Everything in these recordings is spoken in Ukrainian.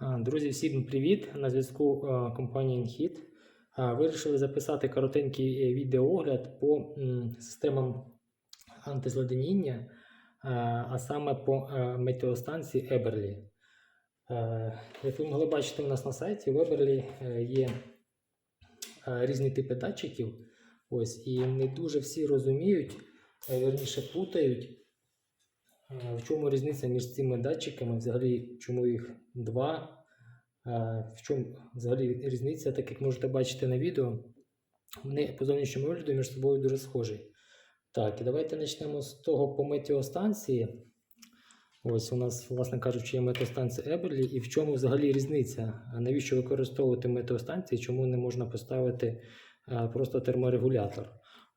Друзі, всім привіт! На зв'язку компанія Inhit. Вирішили записати коротенький е, відеоогляд по системам антизледеніння, а саме по е, метеостанції Eberly. Е, Як ви могли бачити у нас на сайті, в Eberly е, є е, різні типи датчиків. Ось, і не дуже всі розуміють, е, вірніше путають. В чому різниця між цими датчиками? Взагалі, чому їх два? В чому взагалі різниця, так як можете бачити на відео, вони по зовнішньому вигляду між собою дуже схожі. Так, і давайте почнемо з того по метеостанції. Ось у нас, власне кажучи, є метеостанція Еберлі, і в чому взагалі різниця? Навіщо використовувати метеостанції? Чому не можна поставити просто терморегулятор?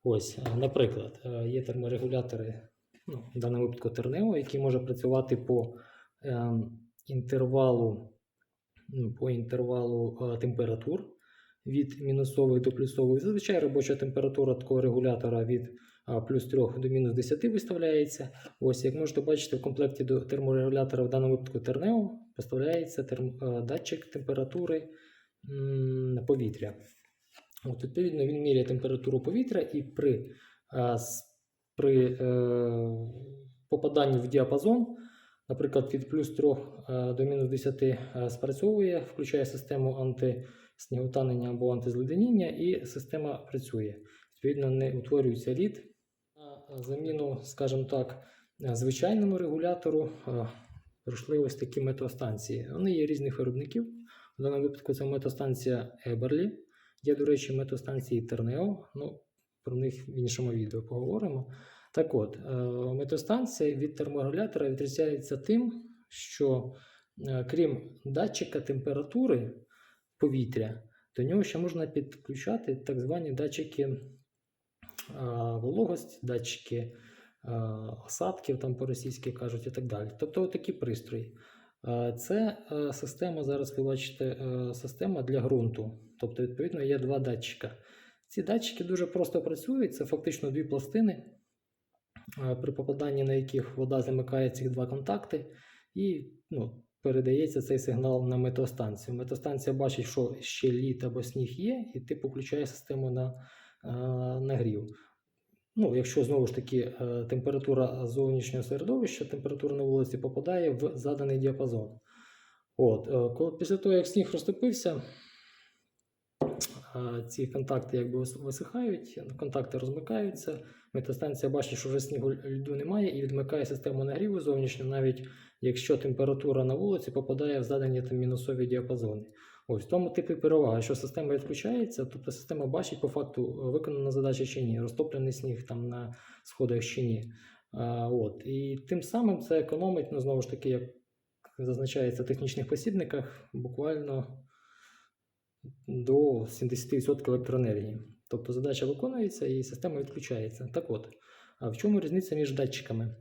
Ось, наприклад, є терморегулятори ну, в даному випадку Тернео, який може працювати по ем, інтервалу, ну, по інтервалу е, температур від мінусової до плюсової. Зазвичай робоча температура такого регулятора від е, плюс 3 до мінус 10 виставляється. Ось, як можете бачити, в комплекті до терморегулятора в даному випадку Тернео поставляється терм, е, датчик температури м, повітря. От, відповідно, він міряє температуру повітря і при е, при е, попаданні в діапазон, наприклад, від плюс 3 е, до мінус 10 е, спрацьовує, включає систему антисніготанення або антизледеніння, і система працює. Відповідно, не утворюється лід. На заміну, скажімо так, звичайному регулятору прийшли ось такі метеостанції. Вони є різних виробників. В даному випадку це метеостанція Eberly. Є, до речі, метеостанції Тернео. Ну, про них в іншому відео поговоримо. Так от, е, метеостанція від терморегулятора відрізняється тим, що е, крім датчика температури повітря, до нього ще можна підключати так звані датчики е, вологості, датчики осадків, там по-російськи кажуть, і так далі. Тобто такі пристрої. Це система, зараз ви бачите, система для ґрунту. Тобто, відповідно, є два датчика. Ці датчики дуже просто працюють, це фактично дві пластини, е, при попаданні на яких вода замикає ці два контакти, і ну, передається цей сигнал на метеостанцію. Метеостанція бачить, що ще лід або сніг є, і типу включає систему на е, нагрів. Ну, якщо знову ж таки е, температура зовнішнього середовища, температура на вулиці попадає в заданий діапазон. От, після того, як сніг розтопився, ці контакти якби висихають, контакти розмикаються. Метеостанція бачить, що вже снігу льду немає, і відмикає систему нагріву зовнішню, навіть якщо температура на вулиці попадає в задані там, мінусові діапазони. Ось в тому типі перевага, що система відключається, тобто система бачить по факту, виконана задача чи ні, розтоплений сніг там на сходах чи ні. А, от. І тим самим це економить, ну, знову ж таки, як зазначається в технічних посібниках, буквально до 70% електроенергії. Тобто задача виконується і система відключається. Так от, а в чому різниця між датчиками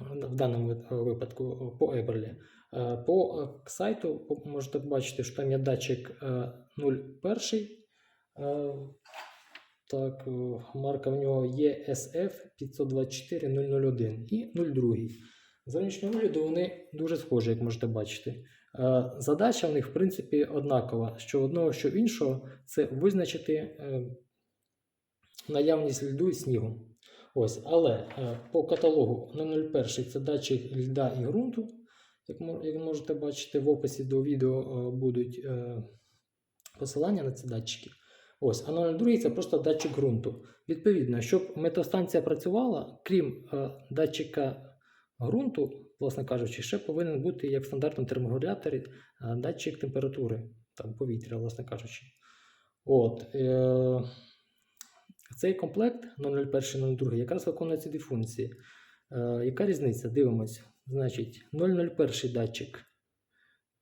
в даному випадку по Eberly? Е, По е, сайту можете побачити, що там є датчик е, 01. е, Так, марка в нього є SF 524 001 і 02. Зовнішнього вигляду вони дуже схожі, як можете бачити. Е, Задача в них, в принципі, однакова. Що одного, що іншого, це визначити е, наявність льду і снігу. Ось, але е, по каталогу на 01 це датчик льда і ґрунту. Як, мо- як можете бачити, в описі до відео будуть посилання на ці датчики. Ось, а 02 це просто датчик ґрунту. Відповідно, щоб метеостанція працювала, крім датчика ґрунту, власне кажучи, ще повинен бути як в стандартному терморегуляторі е, датчик температури там, повітря, власне кажучи. От, е, цей комплект 001-02 якраз виконує ці дві функції. Е, яка різниця? Дивимось. Значить, 001 датчик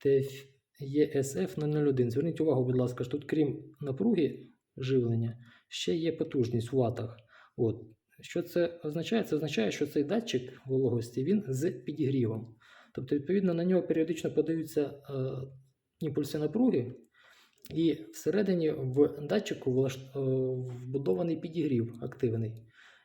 TF ESF 001. Зверніть увагу, будь ласка, що тут крім напруги живлення, ще є потужність в ватах. От. Що це означає? Це означає, що цей датчик вологості він з підігрівом. Тобто, відповідно, на нього періодично подаються е, імпульси напруги, і всередині в датчику е, вбудований підігрів активний.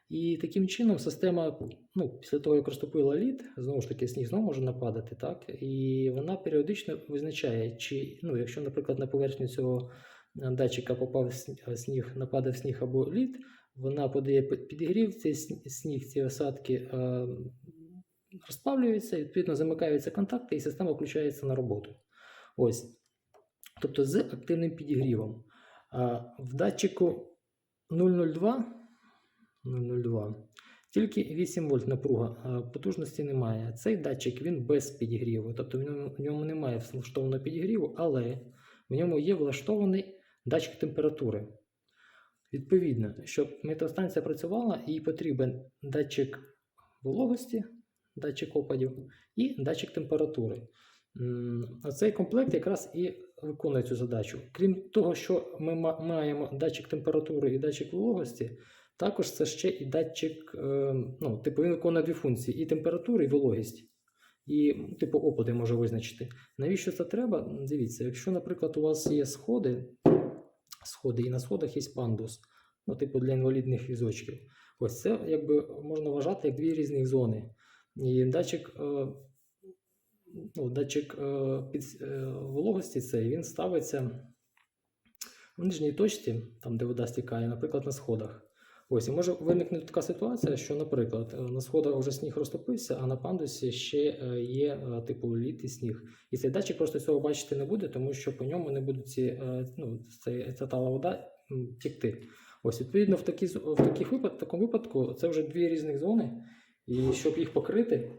І таким чином система, ну, після того, як розтопила лід, знову ж таки, сніг знову може нападати, так? І вона періодично визначає, чи, ну, якщо, наприклад, на поверхню цього датчика попав сніг, нападав сніг або лід, вона подає підігрів, цей сніг, ці осадки е, розплавлюються, відповідно замикаються контакти, і система включається на роботу. Ось. Тобто з активним підігрівом. А в датчику 002, 002 тільки 8 вольт напруга, а потужності немає. Цей датчик він без підігріву, тобто в ньому немає влаштованого підігріву, але в ньому є влаштований датчик температури. Відповідно, щоб метеостанція працювала, їй потрібен датчик вологості, датчик опадів і датчик температури. Цей комплект якраз і виконує цю задачу. Крім того, що ми маємо датчик температури і датчик вологості, також це ще і датчик, е, ну, типу, він виконує дві функції: і температуру, і вологість. І, типу, опади може визначити. Навіщо це треба? Дивіться, якщо, наприклад, у вас є сходи, сходи і на сходах є пандус, ну, типу для інвалідних візочків. Ось це якби можна вважати як дві різні зони. І датчик, е, ну, датчик е, під, е, вологості цей він ставиться в нижній точці, там де вода стікає, наприклад, на сходах. Ось, і може виникнути така ситуація, що, наприклад, е, на сходах вже сніг розтопився, а на пандусі ще е, є е, типу лід і сніг. І цей датчик просто цього бачити не буде, тому що по ньому не будуть ці, ну, ця тала вода тікти. Ось, відповідно, в, такі, в таких випад, такому випадку це вже дві різних зони, і щоб їх покрити,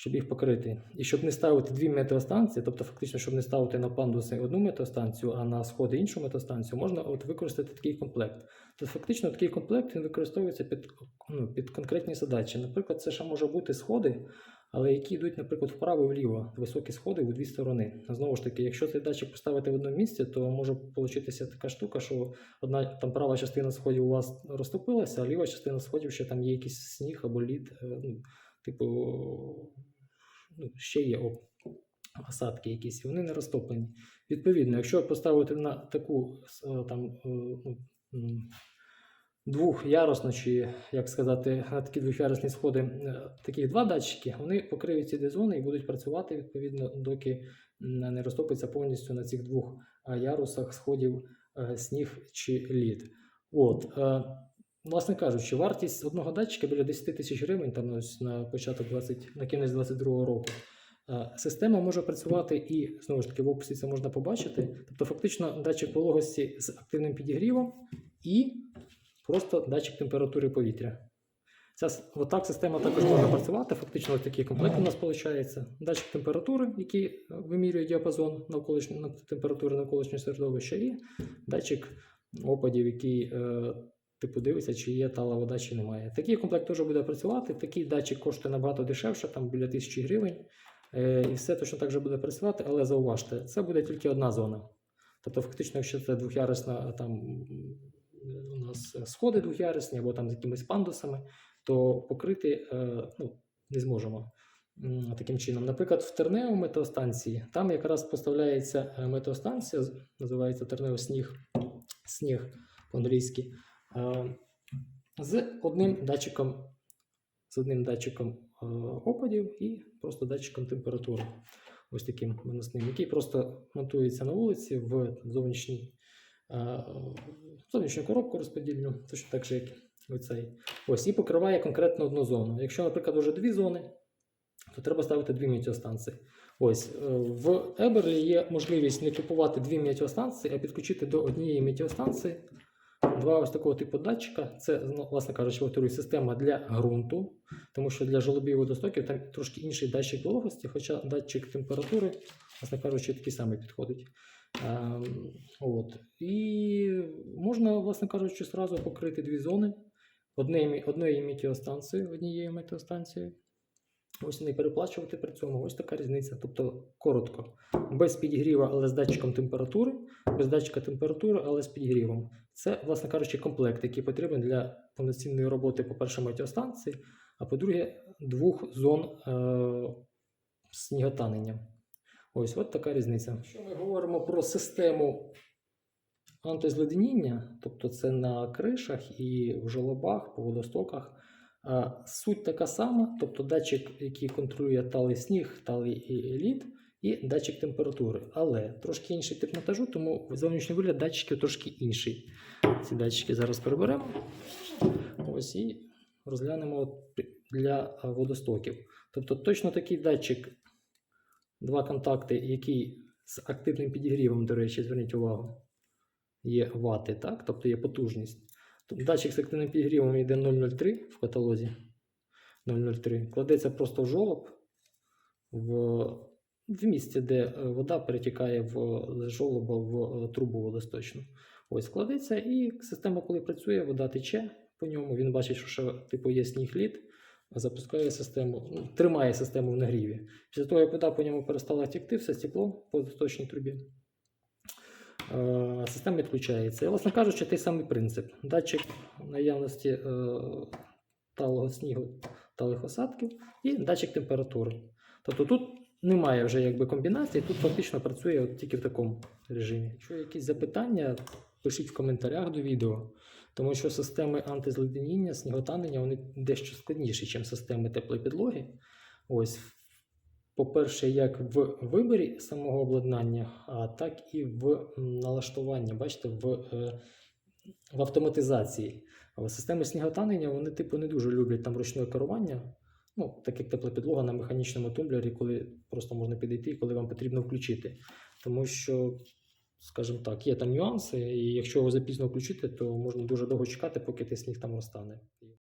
щоб їх покрити, і щоб не ставити дві метеостанції, тобто фактично, щоб не ставити на пандуси одну метеостанцію, а на сходи іншу метеостанцію, можна от використати такий комплект. Тобто фактично такий комплект він використовується під, ну, під конкретні задачі. Наприклад, це ще може бути сходи, але які йдуть, наприклад, вправо і вліво, високі сходи у дві сторони. Знову ж таки, якщо цей датчик поставити в одному місці, то може получитися така штука, що одна там права частина сходів у вас розтопилася, а ліва частина сходів ще там є якийсь сніг або лід. е, Ну, типу, ну, ще є осадки якісь, вони не розтоплені. Відповідно, якщо поставити на таку е, там е, ну, двохярусну, чи як сказати, на такі двохярусні сходи, е, таких два датчики, вони покриють ці дві зони і будуть працювати відповідно, доки не розтопиться повністю на цих двох ярусах сходів сніг чи лід. От, власне кажучи, вартість одного датчика біля 10 тисяч гривень, там ось на початок 20, на кінець 22 року. Е, Система може працювати і знову ж таки в описі це можна побачити. Тобто, фактично, датчик вологості з активним підігрівом і просто датчик температури повітря. Ця, отак система також може працювати. Фактично, ось такий комплект у нас виходить. Датчик температури, який е, вимірює діапазон навколишньої температури навколишнього середовища, і датчик опадів, який е, типу дивиться, чи є тала вода, чи немає. Такий комплект теж буде працювати. Такий датчик коштує набагато дешевше, там біля 1000 гривень. Е, і все точно так же буде працювати, але зауважте, це буде тільки одна зона. Тобто, фактично, якщо це двохярусна там у нас е, сходи двохярусні або там з якимись пандусами, то покрити е, ну, не зможемо. Таким чином, наприклад, в Тернео метеостанції там якраз поставляється е, метеостанція, називається Тернео сніг, сніг по-англійськи, е, з одним датчиком, з одним датчиком е, опадів і просто датчиком температури. Ось таким виносним, який просто монтується на вулиці в зовнішній, е, зовнішню коробку розподільну, точно так же, як оцей. Ось, і покриває конкретно одну зону. Якщо, наприклад, вже дві зони, то треба ставити дві метеостанції. Ось е, в Еберлі є можливість не купувати дві метеостанції, а підключити до однієї метеостанції два ось такого типу датчика. Це, власне кажучи, повторюю, система для ґрунту, тому що для жолобів і водостоків там трошки інший датчик вологості, хоча датчик температури, власне кажучи, такий самий підходить. Ем, от. І можна, власне кажучи, зразу покрити дві зони однією метеостанцією, однією метеостанцією. Ось не переплачувати при цьому. Ось така різниця. Тобто коротко. Без підігріва, але з датчиком температури, без датчика температури, але з підігрівом. Це, власне кажучи, комплект, який потрібен для повноцінної роботи, по-перше, метеостанції, а по-друге, двох зон е- сніготанення. Ось от така різниця. Якщо ми говоримо про систему антизледеніння, тобто це на кришах і в жолобах, по водостоках, Суть така сама, тобто датчик, який контролює талий сніг, талий лід, і датчик температури. Але трошки інший тип монтажу, тому зовнішній вигляд датчиків трошки інший. Ці датчики зараз переберемо. Ось і розглянемо для водостоків. Тобто точно такий датчик, два контакти, який з активним підігрівом, до речі, зверніть увагу, є вати, так? тобто є потужність. Тобто датчик з активним підігрівом йде 0,03 в каталозі. 0,03. Кладеться просто в жолоб в, в місці, де е, вода перетікає в, з жолоба в е, трубу водосточну. Ось кладеться, і система, коли працює, вода тече по ньому. Він бачить, що ще, типу, є сніг лід, запускає систему, ну, тримає систему в нагріві. Після того, як вода по ньому перестала текти, все стекло по водосточній трубі. Е, Система відключається. І, власне кажучи, той самий принцип. Датчик наявності е, талого снігу, талих осадків і датчик температури. Тобто тут немає вже якби комбінації, тут фактично працює от тільки в такому режимі. Якщо якісь запитання, пишіть в коментарях до відео, тому що системи антизледеніння, сніготанення вони дещо складніші, ніж системи теплої підлоги. Ось, по-перше, як в виборі самого обладнання, а так і в налаштуванні, бачите, в, е, в автоматизації. Але системи сніготанення вони, типу, не дуже люблять там ручне керування. Ну, так як тепла підлога на механічному тумблері, коли просто можна підійти, коли вам потрібно включити. Тому що, скажімо так, є там нюанси, і якщо його запізно включити, то можна дуже довго чекати, поки той сніг там розтане.